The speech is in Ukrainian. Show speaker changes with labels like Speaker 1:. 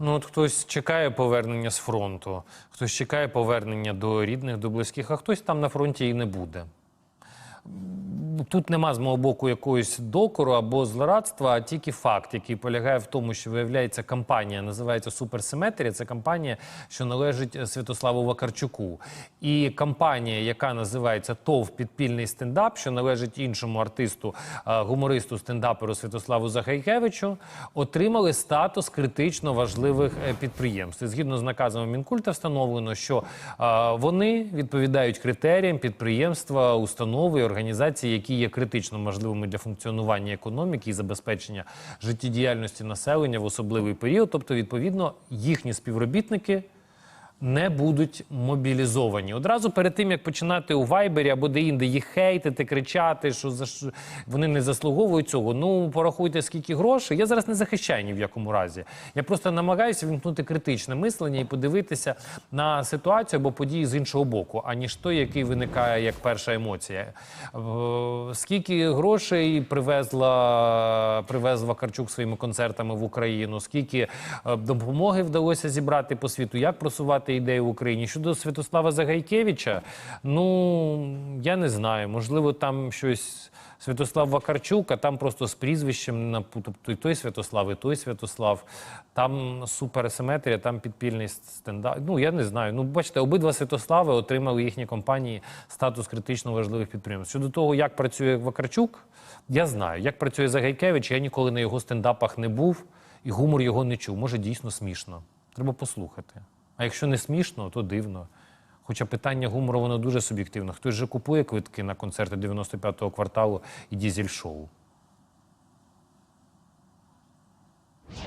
Speaker 1: Ну, от хтось чекає повернення з фронту, хтось чекає повернення до рідних, до близьких, а хтось там на фронті і не буде. Тут нема з мого боку якогось докору або злорадства, а тільки факт, який полягає в тому, що виявляється компанія, називається Суперсиметрія. Це компанія, що належить Святославу Вакарчуку. І компанія, яка називається ТОВ Підпільний стендап, що належить іншому артисту, е, гумористу, стендаперу Святославу Захайкевичу, отримали статус критично важливих е, підприємств. І Згідно з наказами Мінкульта встановлено, що е, вони відповідають критеріям підприємства, установи і організації, які є критично важливими для функціонування економіки і забезпечення життєдіяльності населення в особливий період. Тобто, відповідно, їхні співробітники. Не будуть мобілізовані одразу перед тим, як починати у Вайбері або де-інде їх хейтити, кричати, що за вони не заслуговують цього. Ну порахуйте, скільки грошей. Я зараз не захищаю ні в якому разі. Я просто намагаюся вімкнути критичне мислення і подивитися на ситуацію або події з іншого боку, аніж той, який виникає як перша емоція. Е, Скільки грошей привезла привез Вакарчук своїми концертами в Україну? Скільки е, допомоги вдалося зібрати по світу? Як просувати ідею в Україні? Щодо Святослава Загайкевича, ну я не знаю. Можливо, там щось. Святослав Вакарчук, а там просто з прізвищем тобто і той Святослав, і той Святослав. Там суперсиметрія, там підпільний стендап. Ну я не знаю. Ну, бачите, обидва Святослави отримали їхні компанії статус критично важливих підприємств. Щодо того, як працює Вакарчук, я знаю. Як працює Загайкевич, я ніколи на його стендапах не був, і гумор його не чув. Може, дійсно смішно. Треба послухати. А якщо не смішно, то дивно. Хоча питання гумору воно дуже суб'єктивно. Хтось же купує квитки на концерти 95-го кварталу і дізель-шоу.